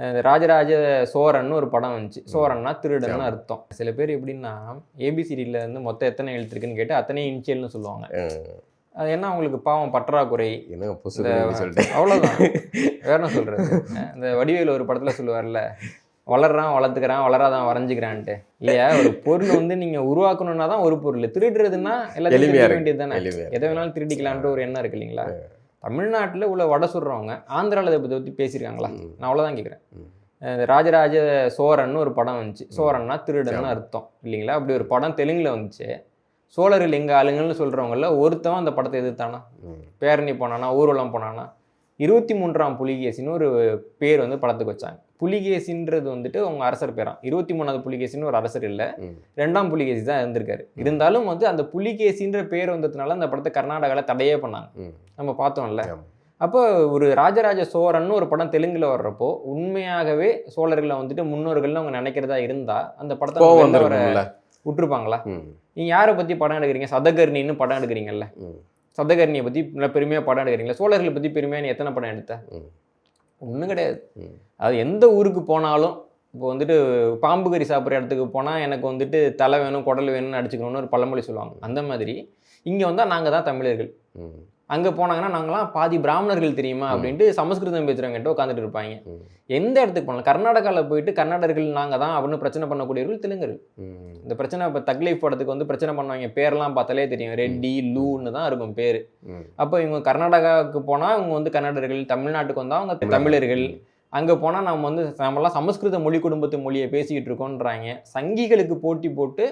ராஜராஜ சோரன் ஒரு படம் வந்துச்சு. சோரன்னா திருடன்னு அர்த்தம். சில பேர் எப்படின்னா ஏபிசிடியில் வந்து மொத்தம் எத்தனை எழுத்து இருக்குன்னு கேட்டு அத்தனை இன்சியல்னு சொல்லுவாங்க. அது என்ன அவங்களுக்கு பாவம் பற்றாக்குறை? புதுசு சொல்லிட்டு. அவ்வளோதான் வேற என்ன சொல்றது? அஹ் இந்த வடிவேலு ஒரு படத்துல சொல்லுவார்ல வளர்றான் வளர்த்துக்கிறான் வளராதான் வரைஞ்சிக்கிறான்ட்டு. இல்லையா? ஒரு பொருள் வந்து நீங்க உருவாக்கணும்னா தான் ஒரு பொருள். திருடுறதுன்னா எல்லாத்தையும். வேண்டியது தானே எதை வேணாலும் திருடிக்கலான்ற ஒரு எண்ணம் இருக்கு இல்லைங்களா? தமிழ்நாட்டுல உள்ள வடை சுடுறவங்க ஆந்திராவில் இதை பற்றி பேசியிருக்காங்களா. நான் அவ்வளோதான் கேட்குறேன். ராஜராஜ சோரன் ஒரு படம் வந்துச்சு. சோரன்னா திருடன்னு அர்த்தம் இல்லைங்களா? அப்படி ஒரு படம் தெலுங்குல வந்துச்சு. சோழர்கள் எங்க ஆளுங்கன்னு சொல்றவங்கள ஒருத்தவன் அந்த படத்தை எதிர்த்தானா. பேரணி போனானா? ஊர்வலம் போனானா? இருபத்தி மூன்றாம் புலிகேசின்னு ஒரு பேர் வந்து படத்துக்கு வச்சாங்க. புலிகேசின்றது வந்துட்டு அவங்க அரசர் பேராம் இருபத்தி மூணாவது புலிகேசின்னு ஒரு அரசர் இல்லை. ரெண்டாம் புலிகேசி தான் இருந்திருக்காரு. இருந்தாலும் வந்து அந்த புலிகேசின்ற பேர் வந்ததுனால அந்த படத்தை கர்நாடகாவில் தடையே பண்ணாங்க. நம்ம பார்த்தோம்ல. அப்போ ஒரு ராஜராஜ சோரன்னு ஒரு படம் தெலுங்குல வர்றப்போ உண்மையாகவே சோழர்களை வந்துட்டு முன்னோர்கள்னு அவங்க நினைக்கிறதா இருந்தா அந்த படத்தை வந்துருக்கும்ல விட்டுருப்பாங்களா. நீங்க யாரை பத்தி படம் எடுக்கிறீங்க? சதகர்ணின்னு படம் எடுக்கிறீங்கல்ல. சதகர்ணியை பத்தி நல்ல பெருமையா படம் எடுக்கிறீங்களா சோழர்களை பத்தி பெருமையா நீ எத்தனை படம் எடுத்த. ஒன்றும் கிடையாது. அது எந்த ஊருக்கு போனாலும் இப்போ வந்துட்டு பாம்பு கறி சாப்பிட்ற இடத்துக்கு போனால் எனக்கு வந்துட்டு தலை வேணும் குடல் வேணும்னு அடிச்சுக்கணும்னு ஒரு பழமொழி சொல்லுவாங்க அந்த மாதிரி இங்கே வந்தால் நாங்கள் தான் தமிழர்கள். அங்கே போனாங்கன்னா நாங்களாம் பாதி பிராமணர்கள் தெரியுமா அப்படின்ட்டு சமஸ்கிருதம் பேசுகிறவங்ககிட்ட உட்காந்துட்டு இருப்பாங்க. எந்த இடத்துக்கு போனாலும் கர்நாடகாவில் போயிட்டு கர்நாடகர்கள் நாங்கள் தான் அப்படின்னு பிரச்சனை பண்ணக்கூடியவர்கள் தெலுங்கர்கள். ம். இந்த பிரச்சனை இப்போ தக்லீஃப் படத்துக்கு வந்து பிரச்சனை பண்ணுவாங்க. பேர்லாம் பார்த்தாலே தெரியும். ரெட்டி லூன்னு தான் இருக்கும் பேர். அப்போ இவங்க கர்நாடகாவுக்கு போனால் இவங்க வந்து கன்னடர்கள் தமிழ்நாட்டுக்கு வந்தால் அவங்க தமிழர்கள். அங்கே போனால் நம்ம வந்து நம்மலாம் சமஸ்கிருத மொழி குடும்பத்து மொழியை பேசிக்கிட்டு இருக்கோன்றாங்க. சங்கிகளுக்கு போட்டி போட்டு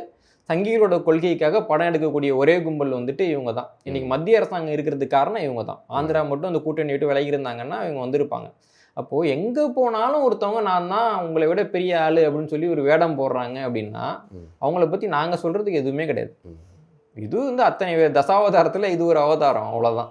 சங்கிகளோட கொள்கைக்காக படம் எடுக்கக்கூடிய ஒரே கும்பல் வந்துட்டு இவங்க தான். இன்னைக்கு மத்திய அரசாங்கம் இருக்கிறதுக்கு காரணம் இவங்க தான். ஆந்திரா மட்டும் அந்த கூட்டணி விட்டு விலகி இருந்தாங்கன்னா இவங்க வந்திருப்பாங்க. அப்போது எங்கே போனாலும் ஒருத்தவங்க நான் தான் உங்களை விட பெரிய ஆள் அப்படின்னு சொல்லி ஒரு வேடம் போடுறாங்க அப்படின்னா. அவங்கள பற்றி நாங்கள் சொல்கிறதுக்கு எதுவுமே கிடையாது. இது வந்து அத்தனை தசாவதாரத்தில் இது ஒரு அவதாரம் அவ்வளோதான்